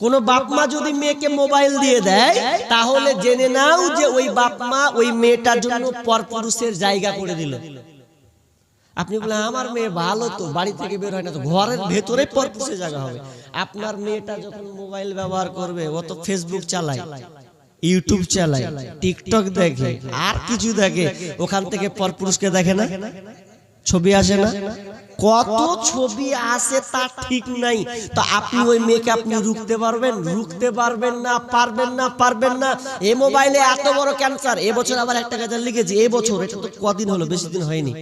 কোন বাপ মা যদি মেয়েকে মোবাইল দিয়ে দেয়, তাহলে জেনে নাও যে ওই বাপ মা ওই মেয়েটার জন্য পরপুরুষের জায়গা করে দিল। আপনি বলেন আমার মেয়ে ভালো তো, বাড়ি থেকে বের হয় না তো, ঘরের ভেতরে পরপুরুষের জায়গা হবে। আপনার মেয়েটা যখন মোবাইল ব্যবহার করবে, ও তো ফেসবুক চালায় ইউটিউব চালায় টিকটক দেখে, আর কিছু দেখে, ওখান থেকে পরপুরুষকে দেখে না? ছবি আসে না? কত ছবি আসে তা ঠিক নাই। তো আপনি ওই মেয়েকে আপনি রুখতে পারবেন রুখতে পারবেন না পারবেন না পারবেন না এ মোবাইলে এত বড় ক্যান্সার এবছর আবার একটা গাজার লিখেছি এই বছর এটা তো কদিন হলো বেশি দিন হয়নি।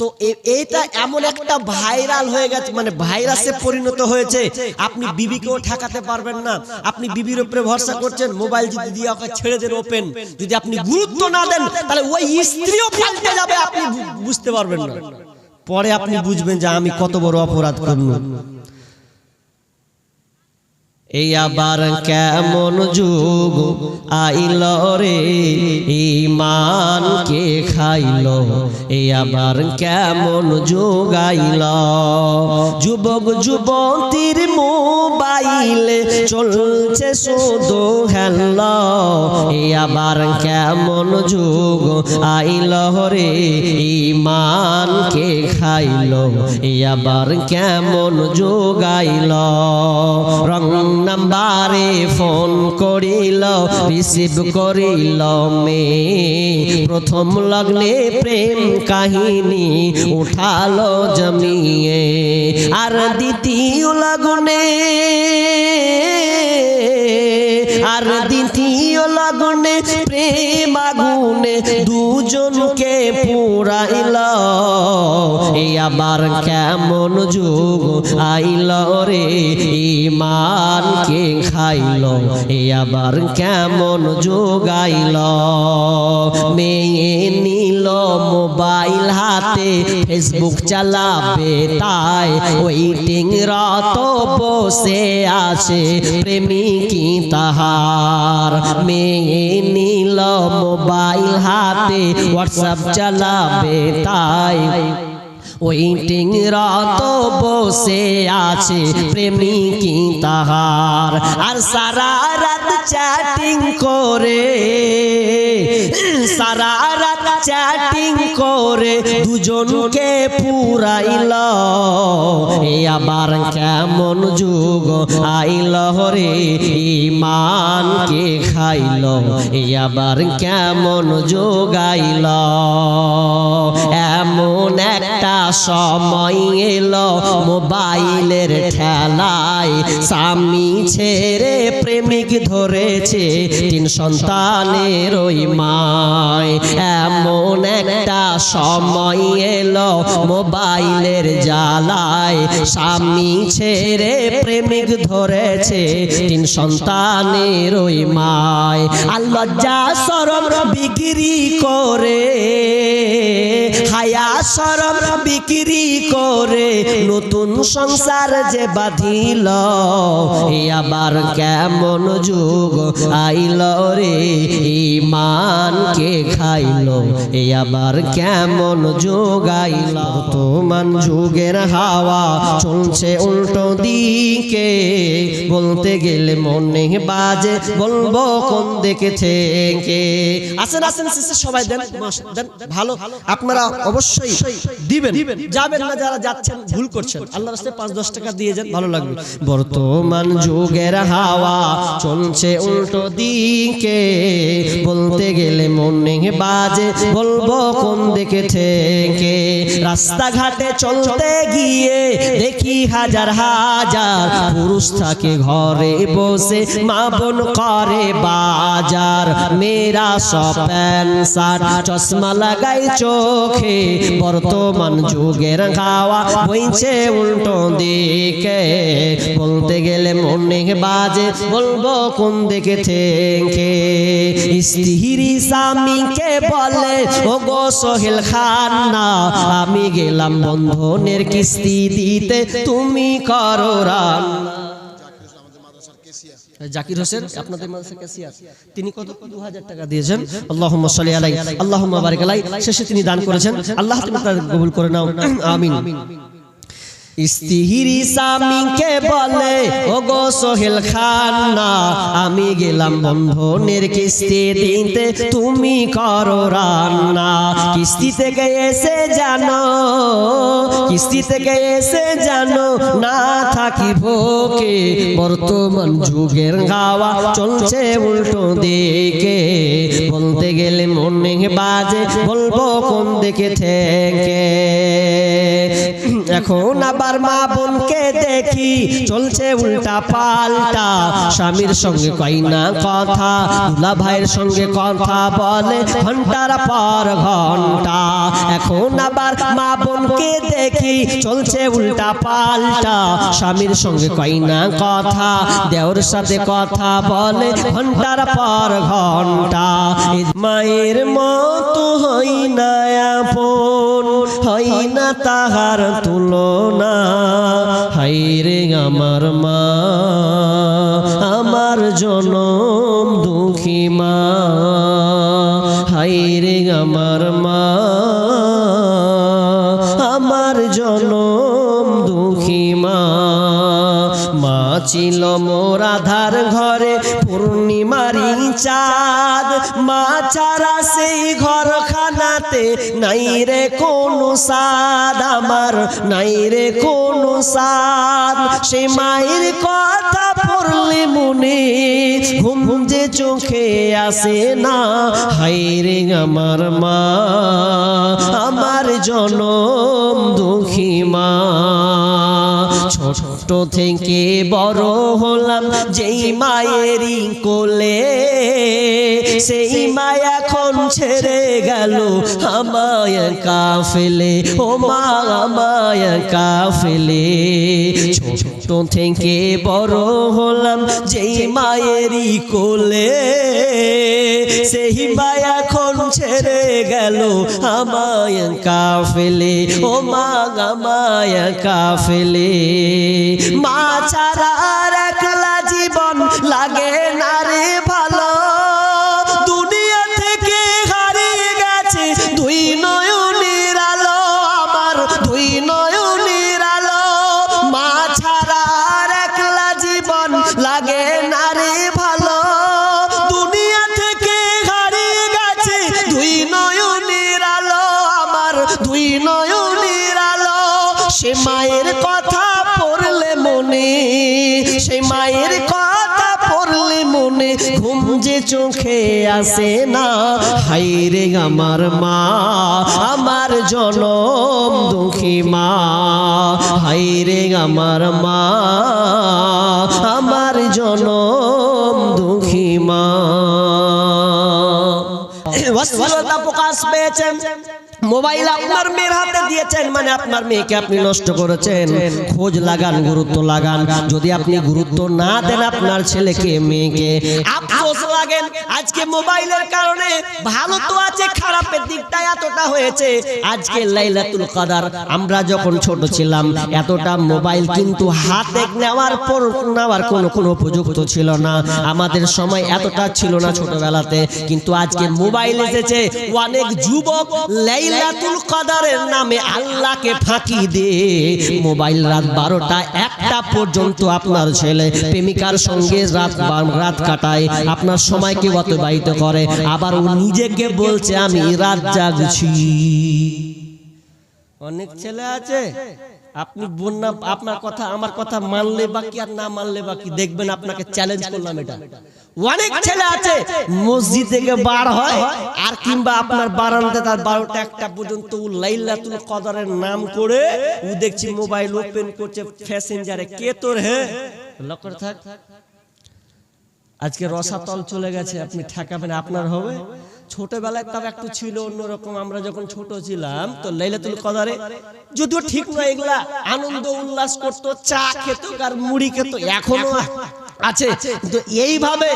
তো এইটা এমন একটা ভাইরাল হয়ে গেছে মানে ভাইরাসে পরিণত হয়েছে। আপনি বিবিকেও ঠেকাতে পারবেন না। আপনি বিবির উপরে ভরসা করছেন মোবাইল যদি দিয়ে ওকে ছেড়ে দেন ওপেন যদি আপনি গুরুত্ব না দেন তাহলে ওই স্ত্রীও পাল্টে যাবে আপনি বুঝতে পারবেন না পরে আপনি বুঝবেন যে আমি কত বড় অপরাধ করলাম। এই আবার কেমন যুগ? আইল রে ইমান কে খাইল? এই আবার কেমন যুগ আইল? যুবক যুবতীর মোবাইলে চলছে শুধু হেল এই আবার কেমন যুগ? আইল রে ইমান কে খাইল? এই আবার কেমন যুগ আইল? রং নাম্বারে ফোন করিল, রিসিভ করিল মে। প্রথম লগ্নে প্রেম কাহিনী উঠালো জমিয়ে। আর দ্বিতীয় লগ্নে, আর দ্বিতীয় লগনে প্রেম আগুনে দুজনকে পুরাইল এই আবার কেমন যুগ আইল রে ইমান কে খাইল? এই আবার কেমন যুগ আইল? মেয়ে মোবাইল হাতে ফেসবুক চালাবে তাই ওয়েটিং রত বসে আছে। প্রেমিকি তাহার। মেয়ে নীল মোবাইল হাতে হোয়াটসঅ্যাপ চালাবে তাই ওয়েটিং রত বসে আছে। প্রেমিকি তাহার। আর সারা রাত চ্যাটিং করে। সারা রাত চ্যাটিং করে দুজনকে পুরাইল। এ আবার কেমন যুগ? আইল রে ইমানকে খাইল। এ আবার কেমন যুগ আইল? এমন একটা সময় এলো মোবাইলের ঠেলায়। স্বামী ছেড়ে প্রেমিক ধরেছে তিন সন্তানের ওই মায়। এমন একটা সময় এলো মোবাইলের জ্বালায়। স্বামী ছেড়ে প্রেমিক ধরেছে তিন সন্তানের ওই মায়। আল্লাহ যা সরম বিক্রি করে, হায়া, সরম বিক্রি করে, নতুন সংসার যে বাঁধিল আবার কেমন যুগ আইল রে? ইমান কে খাইল এ আবার কেমন যুগ আইল বর্তমান যুগের হাওয়া চলছে উল্টো দিকে। বলতে গেলে মনে বাজে, বলব কোন দিকে থেকে? আসেন আসেন সবাই দেন দেন, ভালো। আপনারা অবশ্যই দিবেন। যাবেন না, যারা যাচ্ছেন, ভুল করছেন। আল্লাহ রাস্তায় পাঁচ, দশ টাকা দিয়ে যান, ভালো লাগবে। বর্তমান যুগের হাওয়া চলছে উল্টো দিকে। বলতে গেলে মনে বাজে বলব কোন দিকে থেকে রাস্তাঘাটে চলতে গিয়ে দেখি হাজার হাজার পুরুষ থাকে ঘরে বসে, মা বোন করে বাজার। মেয়েরা সব প্যান্ট, শার্ট, চশমা লাগাই চোখে। বর্তমান যুগের খাওয়া বইছে উল্টো দিকে। বলতে গেলে মনে বাজে, বলব কোন দিকে থেকে স্ত্রী স্বামীকে বলে ও গো সোহেল খান না আমি গেলাম বন্ধনের কিস্তি দিতে, তুমি করো রান জাকির হোসেন, আপনাদের মাদ্রাসা ক্যাশিয়ার। তিনি কত? দু হাজার টাকা দিয়েছেন। আল্লাহুম্মা সাল্লি আলাই আল্লাহুম্মা বারিক আলাই শেষে তিনি দান করেছেন। আল্লাহ তুমি তার কবুল করে নাও। আমিন। স্ত্রী স্বামীকে বলে, ওগো সোহেল খান না আমি গেলাম বন্ধনের কিস্তি দিতে, তুমি করো রান্না। কিস্তি থেকে এসে জানো, কিস্তি থেকে এসে জানো, না থাকি ভোকে, বর্তমান যুগের গাওয়া চলছে উল্টো দিকে। বলতে গেলে মনে বাজে, বলব কোন দিকে থেকে? এখন আবার মা বোনকে দেখি, চলছে উল্টা পাল্টা। স্বামীর সঙ্গে কই না কথা, দুলা ভাইয়ের সঙ্গে কথা বলে ঘণ্টার পর ঘণ্টা। এখন আবার মা বোনকে দেখি, চলছে উল্টা পাল্টা। স্বামীর সঙ্গে কই না কথা, দেওর সাথে কথা বলে ঘণ্টার পর ঘণ্টা। মায়ের মতো হই না আপন হই না তাহার তুলনা। হাই রে আমার মা, আমার জনম দুঃখী মা। হাই রে আমার মা, আমার জনম দুঃখী মা। মা ছিল মোর আধার ঘরে পূর্ণিমারি চাঁদ মা ছাড়া সেই ঘর খানাতে নাই রে কোনো সাদ আমার নাই রে কোনো সাদ সে মায়ের কথা পড়লে মনে ঘুম যে চোখে আসে না। হাই রে আমার মা, আমার জনম দুঃখী মা। ছোট থেকে বড় হলাম, যেই মায়েরই কোলে। সেই মায়া এখন ছেড়ে গেল আমায় কাফেলে। ও মা, আমায় কাফেলে। ছোট থেকে বড় হলাম, যেই মায়েরই কোলে। সেই মায়া খন ছেড়ে গেল আমায় কাফেলে, ও মা আমায় কাফেলে। মা ছাড়া আর একলা জীবন লাগে না রে ভালো। আসে না। হাই রে আমার মা, আমার জনম দুঃখী মা। হাই রে আমার মা, আমার জনম দুঃখী মা। প্রকাশ পেয়েছেন মোবাইল আপনার মেয়ের হাতে দিয়েছেন মানে আপনার মেয়েকে আপনি নষ্ট করেছেন। খোঁজ লাগান গুরুত্ব লাগান। যদি আপনি গুরুত্ব না দেন আপনার ছেলেকে মেয়েকে আফসোস লাগেন। আজকে মোবাইলের কারণে ভালো তো আছে খারাপের দিকটা এতটা হয়েছে। আজকে লাইলাতুল কাদার আমরা যখন ছোট ছিলাম এতটা মোবাইল কিন্তু হাতে নেওয়ার পর নেওয়ার কোনো কোনো উপযুক্ত ছিল না। আমাদের সময় এতটা ছিল না ছোটবেলাতে। কিন্তু আজকে মোবাইল এসেছে অনেক যুবক লাইলাতুল কদরের নামে আল্লাহকে ফাঁকি দিয়ে মোবাইল রাত বারোটা, একটা পর্যন্ত আপনার ছেলে প্রেমিকার সঙ্গে রাত রাত কাটায়। আপনার সময়কে অতিবাহিত করে। আবার ও নিজেকে বলছে, আমি রাত জাগছি। অনেক ছেলে আছে? আপনি বন্যা আপনার কথা, আমার কথা মানলে বাকি আর না মানলে বাকি? দেখবেন আপনাকে চ্যালেঞ্জ করলাম এটা। অনেক ছেলে আছে, মসজিদ থেকে বার হয় আর কিংবা আপনার বারান্দা তার বারোটা একটা পর্যন্ত লাইলাতুল কদরের নাম করে ও দেখছি মোবাইল ওপেন করছে প্যাসেঞ্জারে কে তোর হে? লক্ষ্য থাক। আজকে রসাতল চলে গেছে, আপনি ঠেকাবেন আপনার হবে? ছোটবেলায় তার একটু ছিল অন্যরকম আমরা যখন ছোট ছিলাম তো লাইলাতুল কদারে যদিও ঠিক নয় এগুলা আনন্দ উল্লাস করতো চা খেত আর মুড়ি খেত এখনও আছে। তো এইভাবে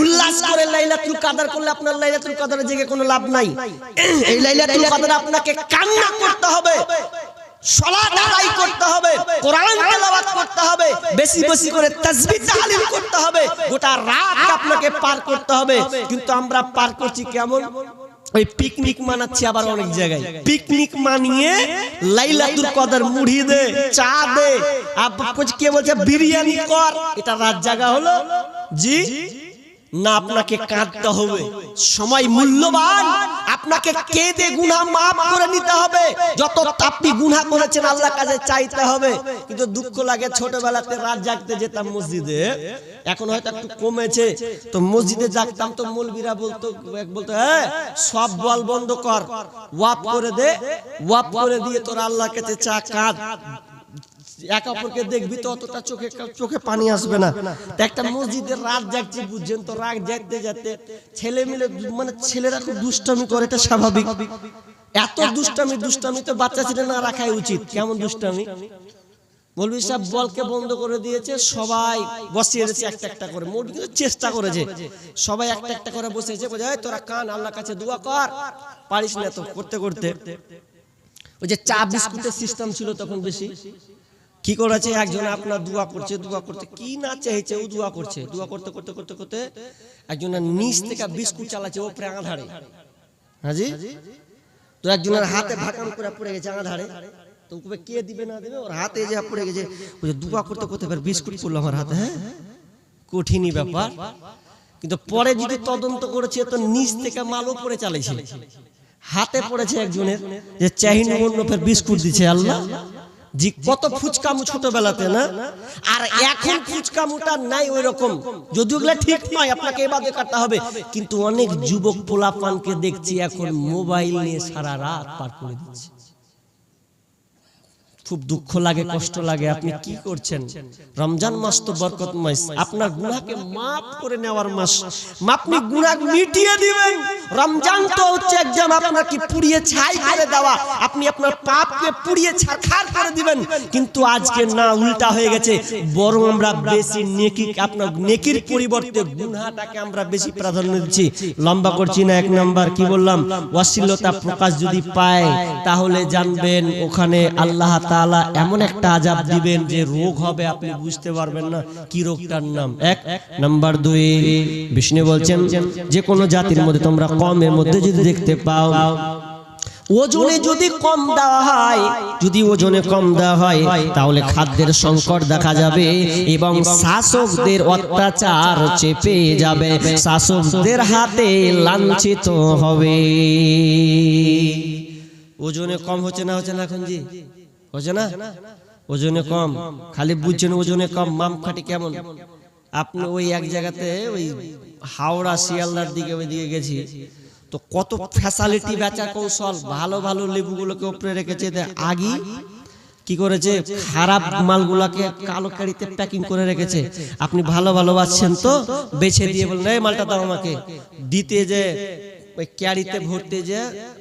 উল্লাস করে লাইলাতুল কাদার করলে আপনার লাইলাতুল কাদারে জেগে কোনো লাভ নাই। এই লাইলাতুল কাদারে আপনাকে কান্না করতে হবে। বেশি বেশি করে করতে হবে, গোটা রাত আপনাকে পার করতে হবে। কিন্তু আমরা পার কেমন? ওই পিকনিক আবার অনেক জায়গায়। পিকনিক মানিয়ে মুড়ি দে, চা দে। আর কে বলছে, বিরিয়ানি কর। এটা রাত জায়গা হলো। জি? না আপনাকে কাঁদতে হবে। সময় মূল্যবান। আপনাকে কেঁদে গুনাহ মাফ করে নিতে হবে। যত আপনি গুনাহ করেছেন আল্লাহর কাছে চাইতে হবে। কিন্তু দুঃখ লাগে ছোটবেলাতে রাত জাগতে যেতাম মসজিদে। এখন হয়তো একটু কমেছে। তো মসজিদে জাগতাম তো মৌলবীরা বলতো এক বলতো হ্যাঁ সব বল বন্ধ কর। ওয়াপ করে দে ওয়াপ করে দিয়ে তোর আল্লাহর কাছে চা কাঁদ। এক অপরকে দেখবি তো অতটা চোখে চোখে পানি আসবে না। একটা মসজিদে রাত জাগছি বুঝছেন তো রাত জাগতে যাতে ছেলে মিলে মানে ছেলেরা খুব দুষ্টামি করে এটা স্বাভাবিক। এত দুষ্টামি দুষ্টামি তো বাচ্চা ছেলে না রাখাই উচিত। কেমন দুষ্টামি? মৌলভী সাহেব বলকে বন্ধ করে দিয়েছে সবাই বসিয়ে দিয়েছে একটা একটা করে। মৌলভী কিন্তু চেষ্টা করেছে। সবাই একটা একটা করে বসেছে "এই তোরা কান আল্লাহ কাছে দোয়া কর। পারিস না তো করতে করতে। ওই যে চা বিস্কুটের সিস্টেম ছিল তখন বেশি। কি করেছে? একজন আপনার দোয়া করছে দোয়া করতে কি না চাইছে ও দোয়া করছে? দোয়া করতে করতে করতে করতে একজন নিচ থেকে বিস্কুট চালাচ্ছে ওপরে আধারে হাজি? তো একজনের হাতে ভাকাম করে পড়ে গেছে আধারে তো ওকে কে দিবে না দিবে? ওর হাতে যে পড়ে গেছে। দোয়া করতে করতে বিস্কুট পড়ল আমার হাতে হ্যাঁ? কঠিনই ব্যাপার। কিন্তু পরে যদি তদন্ত করেছে তো নিচ থেকে মালও পড়ে চালাইছে। হাতে পড়েছে একজনের যে চাহিন অন্য ফের বিস্কুট দিছে আল্লাহ জি কত ফুচকামু ছোটবেলাতে না? আর এখন ফুচকামুটা নাই ওই রকম যদিও ঠিক নয় আপনাকে এবারে কাটতে হবে। কিন্তু অনেক যুবক পোলাপানকে দেখছি এখন মোবাইল নিয়ে সারা রাত পার করে দিচ্ছে। খুব দুঃখ লাগে, কষ্ট লাগে। আপনি কি করছেন? রমজান মাস তো বরকত মাস। আপনার গুনাহকে মাফ করে নেওয়ার মাস। আপনি গুনাহ মিটিয়ে দিবেন। রমজান তো হচ্ছে একদম আপনার কি পুড়িয়ে ছাই করে দেওয়া। আপনি আপনার পাপকে পুড়িয়ে ছারখার করে দিবেন। কিন্তু আজকে না, উল্টা হয়ে গেছে। বরং আমরা বেশি নেকি, আপনার নেকির পরিবর্তে গুনাহটাকে আমরা বেশি প্রাধান্য দিচ্ছি। লম্বা করছি না, এক নাম্বার, কি বললাম? অশ্লীলতা প্রকাশ যদি পায়, তাহলে জানবেন ওখানে আল্লাহ তাআলা এমন একটা আজাব দিবেন যে রোগ হবে আপনি বুঝতে পারবেন না কি রোগটার নাম। এক নাম্বার দুই বিষ্ণু বলছেন যে কোনো জাতির মধ্যে তোমরা কমের মধ্যে যদি দেখতে পাও ওজনে যদি কম দেওয়া হয় যদি ওজনে কম দেওয়া হয় তাহলে খাদ্যের সংকট দেখা যাবে এবং শাসকদের অত্যাচার চেপে যাবে শাসকদের হাতে লাঞ্ছিত হবে। ওজনে কম হচ্ছে না হচ্ছে না এখন জি? হচ্ছে না ওজনে কম। খালি বুঝছেন ওজনে কম, মাম খাটি কেমন? আপনি ওই এক জায়গাতে ওই হাওড়া, শিয়ালদার দিকে ওই দিকে গেছি। তো কত ফ্যাসালিটি বেচা কৌশল, ভালো ভালো লেবুগুলোকে উপরে রেখেছে। আগি কি করেছে? খারাপ মালগুলাকে কালো কাড়িতে প্যাকিং করে রেখেছে। আপনি ভালো ভালো বাচ্ছেন তো, বেছে দিয়ে বলেন এই মালটা দাও আমাকে। দিতে যে ওই ক্যারিতে ভরতে যে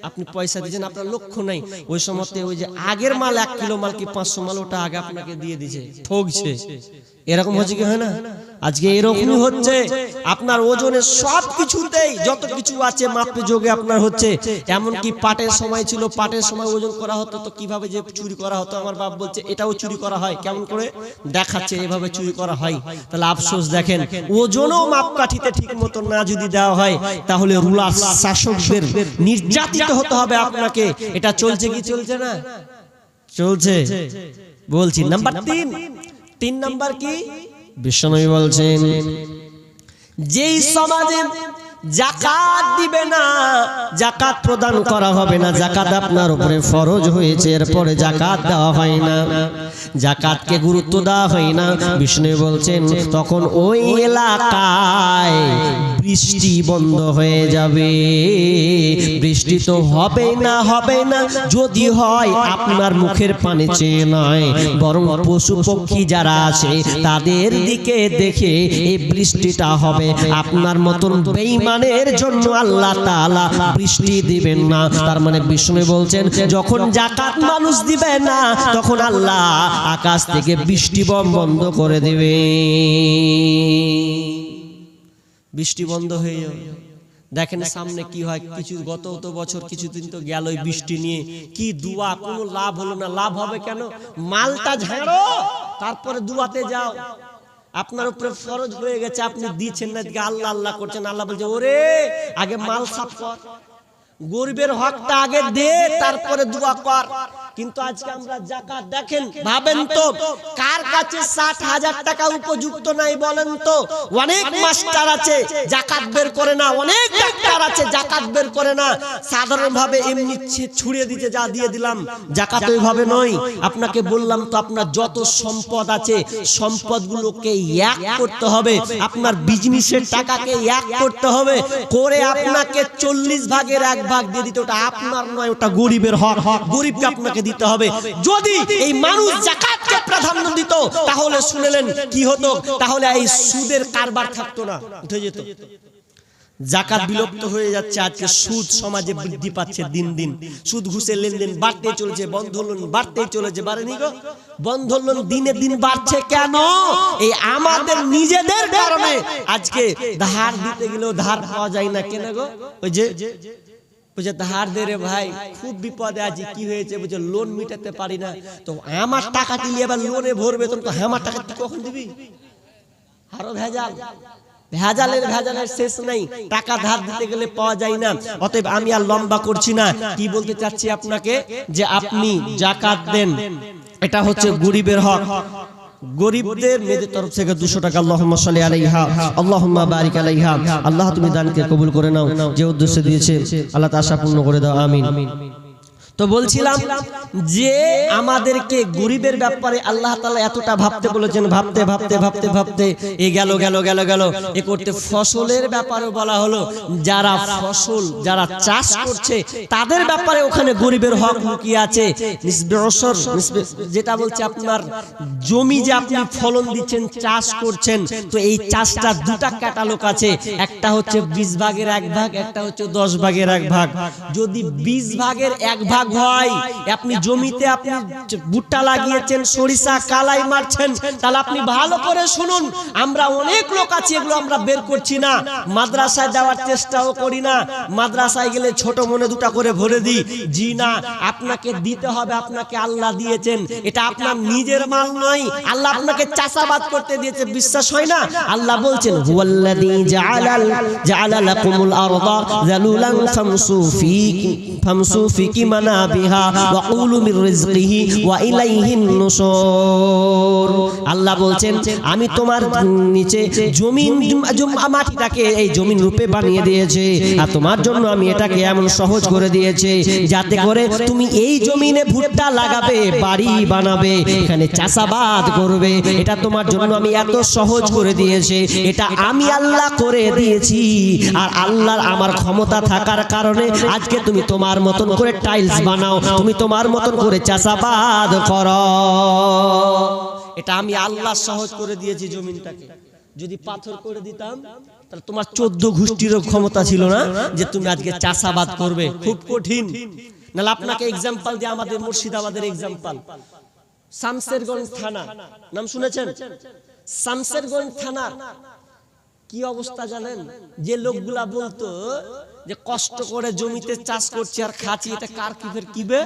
আপনি পয়সা দিয়েছেন আপনার লক্ষ্য নাই। ওই সময়তে ওই যে আগের মাল এক কিলো মাল কি পাঁচশো মাল ওটা আগে আপনাকে দিয়ে দিছে ঠকছে এরকম হচ্ছে কি হয় না? আজকে এরকমই হচ্ছে। আপনার ওজনে সব কিছুতেই যত কিছু আছে মাপে যোগে আপনার হচ্ছে। এমন কি পাটের সময় ছিল পাটের সময় ওজন করা হতো তো কীভাবে যে চুরি করা হতো আমার বাপ বলছে এটাও চুরি করা হয় কেমন করে? দেখাচ্ছে এভাবে চুরি করা হয়। তাহলে আফসোস দেখেন ওজনও মাপকাঠিতে ঠিক মতো না যদি দেওয়া হয় তাহলে রুলার শাসকদের নির্যাতিত হতে হবে আপনাকে। এটা চলছে কি চলছে না? চলছে বলছি নাম্বার তিন তিন নাম্বার কি বিশ্বনবী বলছেন যেই সমাজে জাকাত দিবে না। জাকাত প্রদান করা হবে না। জাকাত আপনার উপরে ফরজ হয়েছে, এরপরে জাকাত দেওয়া হয় না। জাকাতকে গুরুত্ব দেওয়া হয় না। বিষ্ণু বলছেন, তখন ওই এলাকায় বৃষ্টি বন্ধ হয়ে যাবে। বৃষ্টি তো হবে না হবে না। যদি হয়, আপনার মুখের পানি চেয়ে নয়। বরং পশু পক্ষী যারা আছে, তাদের দিকে দেখে এই বৃষ্টিটা হবে। আপনার মতন বেঈমানের জন্য আল্লাহ তাআলা বৃষ্টি দিবেন না। তার মানে বিষ্ণু বলছেন যখন জাকাত মানুষ দিবে না তখন আল্লাহ আকাশ থেকে বৃষ্টি বম বন্ধ করে দেবে। বৃষ্টি বন্ধ হয়ে যাবে। দেখেন সামনে কি হয় কিছু গত তো বছর কিছুদিন তো গেল বৃষ্টি নিয়ে। কি দুয়া কোনো লাভ হলো না। লাভ হবে কেন? মালটা ঝাড়ো তারপরে দুয়াতে যাও। আপনার উপরে ফরজ হয়ে গেছে আপনি দিচ্ছেন না এদিকে আল্লাহ আল্লাহ করছেন আল্লাহ বলছে ওরে আগে মাল সাফ কর। গরিবের হকটা আগে দে তারপরে দোয়া কর। কিন্তু আজকে আমরা জাকাত দেখেন ভাবেন তো কার কাছে ষাট হাজার টাকা উপযুক্ত নাই বলেন তো? অনেক মাস্টার আছে জাকাত বের করে না অনেক ডাক্তার জাকাত বের করে না। সাধারণ ভাবে এমনি ছুড়ে দিতে যা দিয়ে দিলাম জাকাত ওইভাবে নয়। আপনাকে বললাম তো আপনার যত সম্পদ আছে, সম্পদগুলোকে এক করতে হবে। আপনার বিজনেসের টাকাকে এক করতে হবে। করে আপনাকে চল্লিশ ভাগের এক ভাগ দিয়ে দিতে, ওটা আপনার নয়, ওটা গরিবের হক। গরিবকে আপনাকে দিতে হবে। যদি এই মানুষ জাকাতকে প্রাধান্য দিত, তাহলে শুনেলেন কি হতো? তাহলে এই সুদের কারবার থাকতো না। উঠে যেত। জাকাত বিলুপ্ত হয়ে যাচ্ছে, আজকে সুদ সমাজে বৃদ্ধি পাচ্ছে দিন দিন। সুদ ঘুষের লেনদেন বাড়তে চলেছে বন্ধন লোন বাড়তেই চলেছে বাড়েনি গো? বন্ধন দিনে দিন বাড়ছে কেন? এই আমাদের নিজেদের কারণে। আজকে ধার দিতে গেলেও ধার পাওয়া যায় না, কেন গো? ওই যে ধার দে রে ভাই, খুব বিপদে আছি, কি হয়েছে? বলছে, লোন মিটাতে পারি না। তো আমার টাকা দিলে এবার লোনে ভরবে তো আমার টাকা তুই কখন দিবি? আরও ভেজাল। ভেজালের ভেজালের শেষ নাই টাকা ধার দিতে গেলে পাওয়া যায় না। অতএব আমি আর লম্বা করছি না। কি বলতে চাচ্ছি আপনাকে? যে আপনি জাকাত দেন এটা হচ্ছে গরিবের হক। গরিবদের মেয়েদের তরফ থেকে দুশো টাকা আল্লাহুম্মা সাল্লি আলাইহা। আল্লাহুম্মা বারিক আলাইহা। আল্লাহ তুমি দানকে কবুল করে নাও। যে উদ্দেশ্যে দিয়েছে আল্লাহ তা আশা পূর্ণ করে দাও। আমিন। তো বলছিলাম যে আমাদেরকে গরিবের ব্যাপারে আল্লাহ তালা এতটা ভাবতে বলেছেন, ভাবতে ভাবতে ভাবতে ভাবতে এ গেল গেল গেল গেল। এ করতে ফসলের ব্যাপারে বলা হলো, যারা ফসল, যারা চাষ করছে, তাদের ব্যাপারে ওখানে গরিবের হক লুকিয়ে আছে। যেটা বলছে আপনার জমি যে আপনি ফলন দিচ্ছেন, চাষ করছেন, তো এই চাষটা দুটা ক্যাটালগ আছে। একটা হচ্ছে বিশ ভাগের এক ভাগ, একটা হচ্ছে দশ ভাগের এক ভাগ। যদি বিশ ভাগের এক ভাগ হয়, আপনি জমিতে আপনি ভুট্টা লাগিয়েছেন, সরিষা, কালাই মারছেন, তাহলে আপনি ভালো করে শুনুন, আমরা অনেক লোক আছি, এগুলো আমরা বের করছি না, মাদ্রাসায় দেওয়ার চেষ্টাও করি না, মাদ্রাসায় গেলে ছোট মনে দুটা করে ভরে দিই, জি না, আপনাকে দিতে হবে, আপনাকে আল্লাহ দিয়েছেন, এটা আপনার নিজের মাল নয়, আল্লাহ আপনাকে চাষাবাদ করতে দিয়েছে, বিশ্বাস হয় না? আল্লাহ বলছেন, হুয়াল্লাযী জাআলা লাকুমুল আরদা যালুলান ফামসু ফামসু আল্লাহ বলছেন, আমি তোমার নিচে জমিন মাটিটাকে এই জমিন রূপে বানিয়ে দিয়েছে আর তোমার জন্য আমি এটাকে এমন সহজ করে দিয়েছে যাতে করে তুমি এই জমিনে ভুট্টা লাগাবে, বাড়ি বানাবে, এখানে চাষাবাদ করবে। এটা তোমার জন্য আমি এত সহজ করে দিয়েছে। এটা আমি আল্লাহ করে দিয়েছি। আর আল্লাহর আমার ক্ষমতা থাকার কারণে আজকে তুমি তোমার মতন করে টাইলস বানাও, তুমি তোমার মতন করে চাষাবাদ করো। এটা আমি আল্লাহ সহজ করে দিয়েছি জমিনটাকে। যদি পাথর করে দিতাম, তাহলে তোমার চোদ্দ গোষ্ঠীরও ক্ষমতা ছিল না যে তুমি আজকে চাষাবাদ করবে। খুব কঠিন। নাহলে আপনাকে এক্সাম্পল দিয়ে আমাদের মুর্শিদাবাদের এক্সাম্পল শামসেরগঞ্জ থানা। নাম শুনেছেন? শামসেরগঞ্জ থানা কি অবস্থা জানেন? যে লোকগুলা বলতো যে কষ্ট করে জমিতে চাষ করছে আর খাচ্ছি এটা কার কিফের কিবে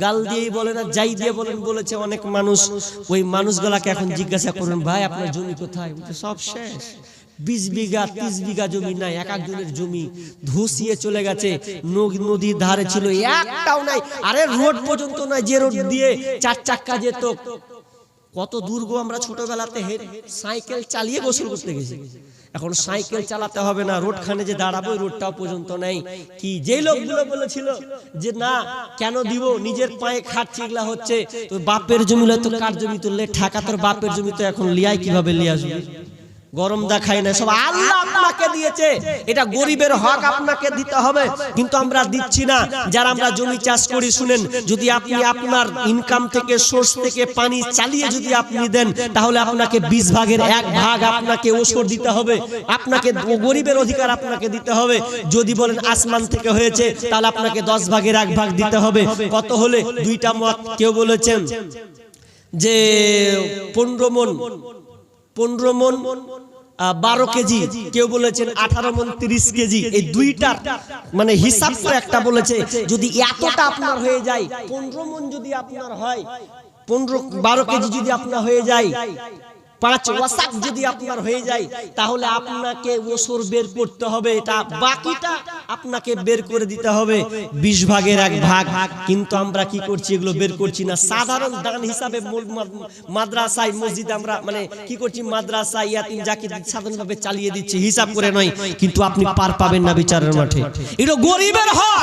গাল দিয়েই বলে না যাই দিয়ে বলেন বলেছে অনেক মানুষ। ওই মানুষগুলাকে এখন জিজ্ঞাসা করুন ভাই আপনার জমি কোথায়? সব শেষ। বিশ বিঘা ত্রিশ বিঘা জমি নাই এক একজনের জমি ধসিয়ে চলে গেছে নদ- নদীর ধারে ছিল একটাও নাই আরে রোড পর্যন্ত নাই যে রোড দিয়ে চার চাক্কা যেত। কত দুর্গ আমরা ছোটবেলাতে সাইকেল চালিয়ে গোসল করতে গেছি এখন সাইকেল চালাতে হবে না রোড খানে যে দাঁড়াবো রোডটাও পর্যন্ত নেই। কি যে লোকগুলো বলেছিল যে না কেন দিব? নিজের পায়ে খাট চিগলা হচ্ছে তো বাপের জমি তো কার জমি তুললে ঠাকা তোর বাপের জমি তো এখন লিয়াই কীভাবে লিয়ে আসবে গরম দেখায় না সব আল্লাহ আপনাকে দিয়েছে। এটা গরিবের হক আপনাকে দিতে হবে। কিন্তু আমরা দিচ্ছি না। যারা আমরা জমি চাষ করি, শুনেন, যদি আপনি আপনার ইনকাম থেকে সোর্স থেকে পানি চালিয়ে যদি আপনি দেন, তাহলে আপনাকে বিশ ভাগের এক ভাগ আপনাকে ওষুধ দিতে হবে। আপনাকে গরিবের অধিকার আপনাকে দিতে হবে। যদি বলেন আসমান থেকে হয়েছে, তাহলে আপনাকে দশ ভাগের এক ভাগ দিতে হবে। কত হলে? দুইটা মত। কেউ বলেছেন যে পনেরো মন পনেরো মন বারো কেজি। কেউ বলেছেন আঠারো মন তিরিশ কেজি। এই দুইটা মানে হিসাব করে একটা বলেছে যদি এতটা আপনার হয়ে যায় পনেরো মন যদি আপনার হয় পনেরো বারো কেজি যদি আপনার হয়ে যায়। পাঁচ ওয়াসাক যদি আপনার হয়ে যায় তাহলে আপনাকে ওসর বের করতে হবে এটা বাকিটা আপনাকে বের করে দিতে হবে বিশ ভাগের এক ভাগ। কিন্তু আমরা কি করছি এগুলো বের করছি না? সাধারণ দান হিসাবে মাদ্রাসায় মসজিদে আমরা মানে কি করছি? মাদ্রাসা ইয়াতিম যাকে সাধারণভাবে চালিয়ে দিচ্ছি হিসাব করে নয় কিন্তু আপনি পার পাবেন না বিচারের মাঠে। এটা গরিবের হক!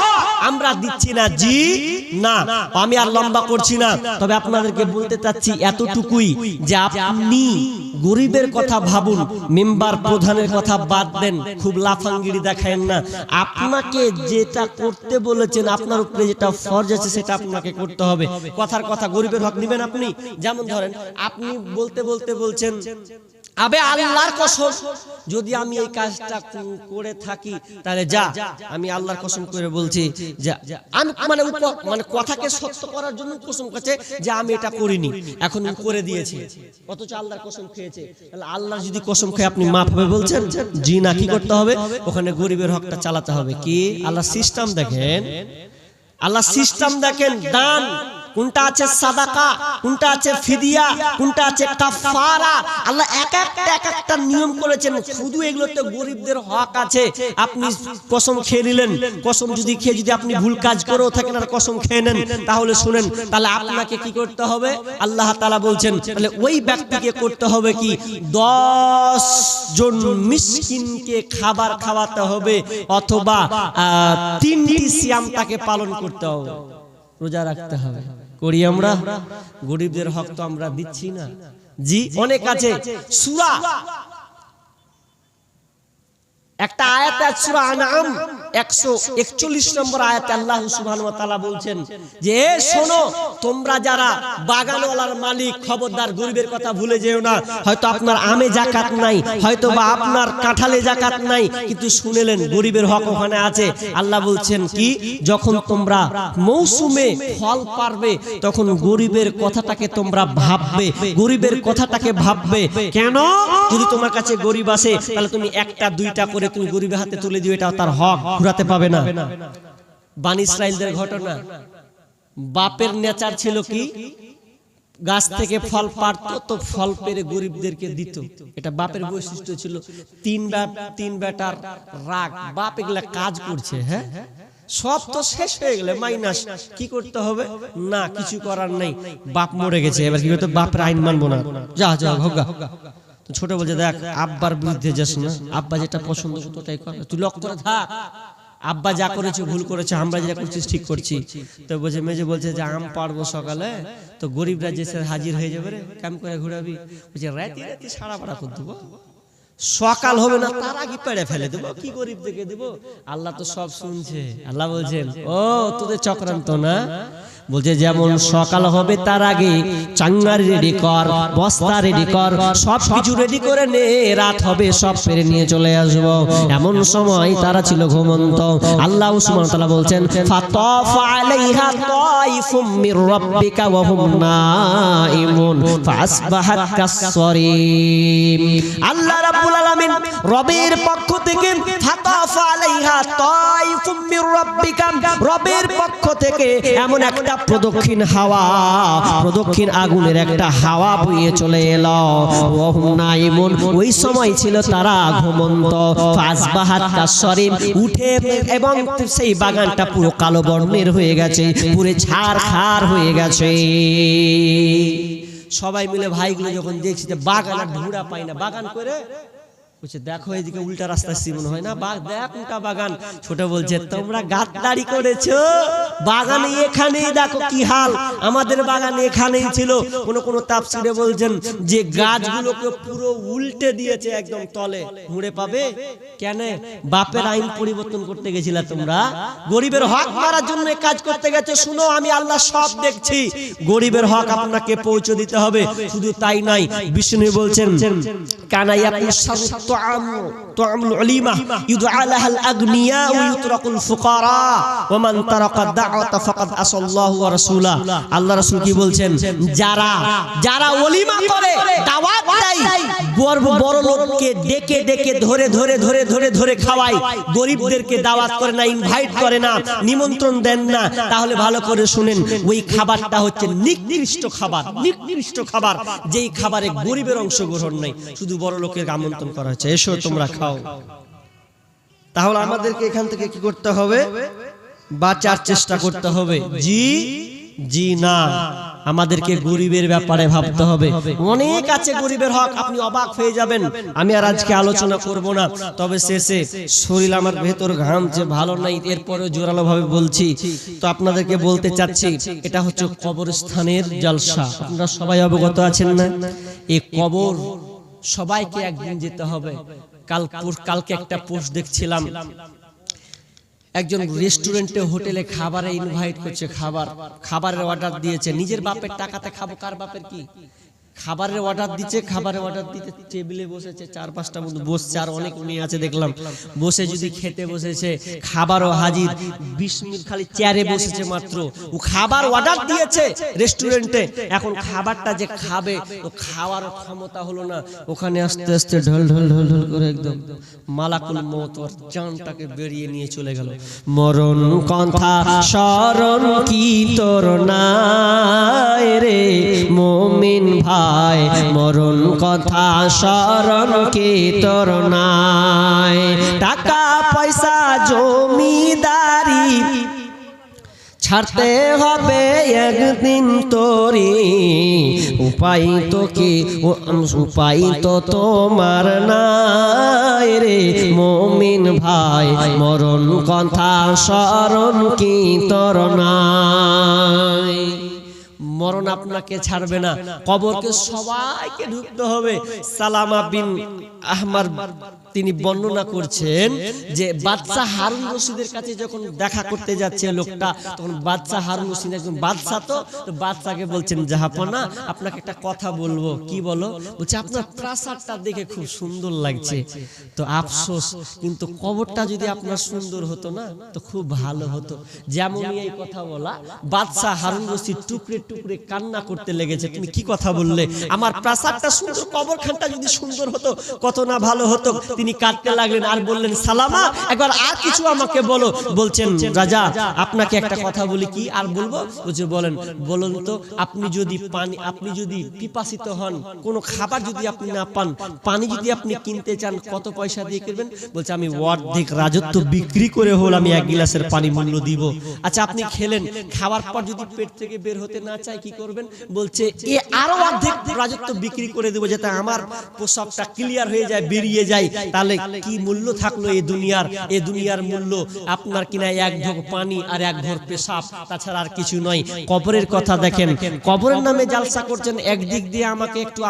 আমরা দিচ্ছি না জি না। আমি আর লম্বা করছি না তবে আপনাদেরকে বলতে চাচ্ছি এতটুকুই যে আপনি গরিবের কথা ভাবুন, মেম্বার প্রধানের কথা বাদ দেন, খুব লাফাঙ্গিরি দেখায় না। আপনাকে যেটা করতে বলেছেন, আপনার উপরে যেটা ফরজ আছে, সেটা আপনাকে করতে হবে। কথার কথা গরিবের হক নেবেন আপনি? যেমন ধরেন, আপনি বলতে বলতে বলছেন আবে আল্লাহর কসম যদি আমি এই কাজটা করে থাকি তাহলে যা আমি আল্লাহর কসম করে বলছি যা আমি মানে মানে কথাকে সত্য করার জন্য কসম করছে যে আমি এটা করিনি এখন করে দিয়েছি। অথচ আল্লাহর কসম খেয়েছে। তাহলে আল্লাহর যদি কসম খেয়ে আপনি মাফ হবে বলছেন জি না কি করতে হবে? ওখানে গরিবের হকটা চালাতে হবে কি? আল্লাহ সিস্টেম দেখেন। আল্লাহ সিস্টেম দেখেন দান। কোনটা আছে সাদাকা, কোনটা আছে ফিদিয়া, কোনটা আছে কাফারা আল্লাহ এক একটা এক একটা নিয়ম করেছেন। শুধু এগুলোতে গরিবদের হক আছে। আপনি কসম খেয়ে নিলেন। কসম যদি খেয়ে যদি আপনি ভুল কাজ করেও থাকেন আর কসম খেয়ে নেন, তাহলে শুনেন, তাহলে আপনাকে কি করতে হবে? আল্লাহ তাআলা বলছেন, তাহলে ওই ব্যক্তিকে করতে হবে কি? দশ জন মিসকিনকে খাবার খাওয়াতে হবে অথবা তিনটি সিয়াম তাকে পালন করতে হবে। রোজা রাখতে হবে। করি আমরা। গরিবদের হক তো আমরা দিচ্ছি না। জি অনেক আছে। সুরা। একটা আয়াত আছে সূরা আনআম 141 নম্বর আয়াতে আল্লাহ সুবহানাহু বলছেন যে শোনো, তোমরা যারা বাগানওয়ালার মালিক, খবরদার, গরিবের কথা ভুলে যেও না। হয়তো আপনার আমে যাকাত নাই, হয়তো বা আপনার কাঁঠালে যাকাত নাই, কিন্তু শুনেলেন গরিবের হক ওখানে আছে। আল্লাহ বলছেন কি, যখন তোমরা মৌসুমে ফল পারবে, তখন গরিবের কথাটাকে তোমরা ভাববে, গরিবের কথাটাকে ভাববে। কেন? যদি তোমার কাছে গরিব আসে, তাহলে তুমি একটা, দুইটা করে তুমি গরিবের হাতে তুলে দিও এটা তার হক, ঘুরাতে পাবে না। বানি ইসরায়েলদের ঘটনা। বাপের নেচার ছিল কি? গাছ থেকে ফল পারতো তো ফল পেরে গরিবদেরকে দিত। এটা বাপের বৈশিষ্ট্য ছিল। তিন তিন বেটার রাগ। বাপ এগুলা কাজ করছে হ্যাঁ? সব তো শেষ হয়ে গেলে মাইনাস। কি করতে হবে? না, কিছু করার নেই। বাপ মরে গেছে, এবার কি করতে বাপের আইন মানবো না। যা যা হোগা ছোট বলছে, দেখ, আব্বার বিরুদ্ধে যাস না। আব্বা যেটা পছন্দ করতো তাই কর। তুই লক করে থাক, আব্বা যা করেছে, ভুল করেছে, আমরা যা করছি, ঠিক করছি। তো বলছে, মেজে বলছে যে, আম পারব সকালে, তো গরিবরা যে হাজির হয়ে যাবে রে, কেমন করে ঘুরাবি? বলছে, রাতি রাতি সারা পাড়া করে দেবো সকাল হবে না তার আগে পেড়ে ফেলে দেবো কি গরিব দেখে দেবো? আল্লাহ তো সব শুনছে আল্লাহ বলছেন ও তোদের চক্রান্ত না? বলছে যেমন সকাল হবে তার আগে চাঙ্গার রেডি কর বস্তা রেডি কর সব কিছু রেডি করে নে রাত হবে সব পেরে নিয়ে চলে আসব। এমন সময় তারা ছিল ঘুমন্ত। আল্লাহ সুবহানাহু তাআলা বলছেন ফাতাফ আলাইহা তাইফুম মির রাব্বিকা ওয়া হুম নাইমুন ফাসবাহাত কাসসরিম। আল্লাহ রাব্বুল আলামিন রবের পক্ষ থেকে ফাতাফ আলাইহা তাইফুম মির রাব্বিকা, রবের পক্ষ থেকে এমন একটা প্রদক্ষিণ হাওয়া, প্রদক্ষিণ আগুনের একটা হাওয়া বইয়ে চলে এলো। ওয়া হুম নাইমুন, ওই সময় ছিল তারা ঘুমন্ত। ফাসবাহাত কাসসরিম উঠে এবং সেই বাগানটা পুরো কালো বর্ণের হয়ে গেছে, পুরো ছাড় খার হয়ে গেছে। সবাই মিলে ভাইগুলো যখন দেখছি যে বাগান আর ঢুড়া পাই না, বাগান করে বলছে দেখো এদিকে উল্টা রাস্তা মনে হয় না? বাঘ দেখ উল্টা বাগান। ছোট বলছে তোমরা গাদ্দারি করেছ? বাগানে এখানেই দেখো কি হাল। আমাদের বাগান এখানেই ছিল। কোন কোন তাফসিরে বলছেন যে গাছগুলোকে পুরো উল্টে দিয়েছে একদম তলে। মুড়ে পাবে? কেন? বাপের আইন পরিবর্তন করতে গেছিলা তোমরা? গরিবের হক মারার জন্য কাজ করতে গেছে। শুনো আমি আল্লাহ সব দেখছি। গরিবের হক আপনাকে পৌঁছে দিতে হবে। শুধু তাই নাই বিষ্ণু বলছেন কানাইয়া কি বলছেন? যারা যারা করে, দাওয়াত দেয় বড় বড় লোককে ডেকে ডেকে ধরে ধরে ধরে ধরে ধরে খাওয়ায়। গরিবদেরকে দাওয়াত করে না ইনভাইট করে না, নিমন্ত্রণ দেন না। তাহলে ভালো করে শুনেন, ওই খাবারটা হচ্ছে নিকৃষ্ট খাবার নিকৃষ্ট খাবার। যেই খাবারে গরিবের অংশগ্রহণ নেই, শুধু বড় লোকের আমন্ত্রণ করা হচ্ছে এসো তোমরা খাও। তাহলে আমাদেরকে এখান থেকে কি করতে হবে? বাঁচার চেষ্টা করতে হবে। জি জি না। আমাদেরকে গরিবের ব্যাপারে ভাবতে হবে। অনেক আছে গরিবের হক আপনি অবাক হয়ে যাবেন। আমি আর আজকে আলোচনা করব না। তবে শেষে শরীর আমার ভেতর ঘাম যে ভালো নাই এরপরে জোরালো ভাবে বলছি। তো আপনাদেরকে বলতে চাচ্ছি এটা হচ্ছে কবরস্থানের জলসা। আপনারা সবাই অবগত আছেন না? এই কবর সবাইকে একদিন যেতে হবে। কাল কালকে একটা পোস্ট দেখছিলাম। একজন রেস্টুরেন্টে হোটেলে খাবারে ইনভাইট করছে খাবার। খাবারের অর্ডার দিয়েছে। নিজের বাপের টাকাতে খাব, কার বাপের কি? খাবারের অর্ডার দিচ্ছে খাবারের অর্ডার দিতে টেবিলে বসেছে চার পাঁচটা বন্ধু বসছে আর অনেক মেয়ে আছে দেখলাম। বসে যদি খেতে বসেছে খাবারও হাজির বিশ মিনিট খালি চেয়ারে বসেছে মাত্র। ও খাবার অর্ডার দিয়েছে রেস্টুরেন্টে এখন খাবারটা যে খাবে ও খাওয়ার ক্ষমতা হলো না। ওখানে আস্তে আস্তে ঢল ঢল ঢল ঢল করে একদম মালাকুল মত ওর জানটাকে বেরিয়ে নিয়ে চলে গেল। মরণ কথা স্মরণ কি তোর নাই রে মমিন ভাই মরণ কথা স্মরণ কি তোর নাই? টাকা, পয়সা, জমিদারি ছাড়তে হবে একদিন তোরি। উপায় তো কি? উপায় তো তোমার নাই রে মমিন ভাই। মরণ কথা স্মরণ কি তোর নাই? মরণ আপনাকে ছাড়বে না। কবরকে সবাইকে ঢুকতে হবে। সালামা বিন আহমার তিনি বর্ণনা করছেন যে বাদশা হারুন রশিদের কাছে যখন দেখা করতে যাচ্ছে লোকটা, তখন বাদশা হারুন রশিদ একজন বাদশা তো বাদশাকে বলছেন, জাহাপনা, আপনাকে একটা কথা বলব। কি বলো? বলছে, আপনার প্রাসাদটা দেখে খুব সুন্দর লাগছে। তো আফসোস, কিন্তু কবরটা যদি আপনার সুন্দর হতো না, তো খুব ভালো হতো। যেমন এই কথা বলা বাদশাহ হারুন রশিদ টুকরে টুকরে কান্না করতে লেগেছে। তুমি কি কথা বললে? আমার প্রাসাদটা সুন্দর, কবরখানটা যদি সুন্দর হতো, কত না ভালো হতো, তিনি কাঁদতে লাগলেন আর বললেন, সালামা, একবার আর কিছু আমাকে বলো। বলছেন, রাজা, আপনাকে একটা কথা বলি, কি আর বলব? বলছে, বলেন, বলুন তো, আপনি যদি পানি, আপনি যদি পিপাসিত হন, কোনো খাবার যদি আপনি না পান, পানি যদি আপনি কিনতে চান, কত পয়সা দিয়ে কিনবেন? বলছে, আমি অর্ধেক রাজত্ব বিক্রি করে হল, আমি এক গিলাসের পানি মূল্য দিব। আচ্ছা আপনি খেলেন, খাওয়ার পর যদি পেট থেকে বের হতে না চায়, কি করবেন? বলছে, এ আরও অর্ধেক রাজত্ব বিক্রি করে দেবো, যাতে আমার প্রসবটা ক্লিয়ার হয়ে যায় বেরিয়ে যায় তাহলে কি মূল্য থাকল এই দুনিয়ার? এই দুনিয়ার মূল্য আপনার কিনা এক ঢোক পানি আর এক ঘর পেশাব। তাছাড়া আর কিছু নয়। কবরের কথা দেখেন। কবরের নামে জালসা করছেন একদিক দিয়ে আমাকে একটু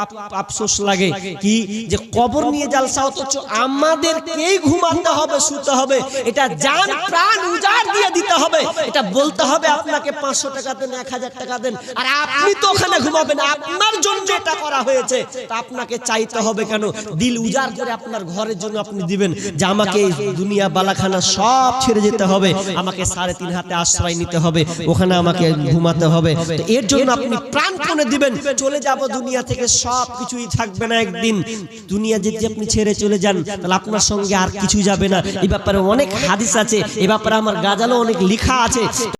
আফসোস লাগে। কি? যে কবর নিয়ে জালসা অথচ আমাদেরকেই ঘুমাতে হবে শুতে হবে? এটা জান প্রাণ উজাড় দিয়ে দিতে হবে। এটা বলতে হবে আপনাকে পাঁচশো টাকা দেন এক হাজার টাকা দেন। আর আপনি তো ওখানে ঘুমাবেন। আপনার জন্য এটা করা হয়েছে। তা আপনাকে চাইতে হবে কেন দিল উজাড় করে আপনার ঘরের জন্য আপনি দিবেন যে আমাকে দুনিয়া বালাখানা সব ছেড়ে যেতে হবে, আমাকে সাড়ে তিন হাতে আশ্রয় নিতে হবে, ওখানে আমাকে ঘুমাতে হবে। এর জন্য আপনি প্রাণপণে দিবেন, চলে যাব দুনিয়া থেকে, সব কিছুই থাকবে না একদিন। দুনিয়া যদি আপনি ছেড়ে চলে যান, তাহলে আপনার সঙ্গে আর কিছু যাবে না। এই ব্যাপারে অনেক হাদিস আছে, এই ব্যাপারে আমার গাজালো অনেক লেখা আছে।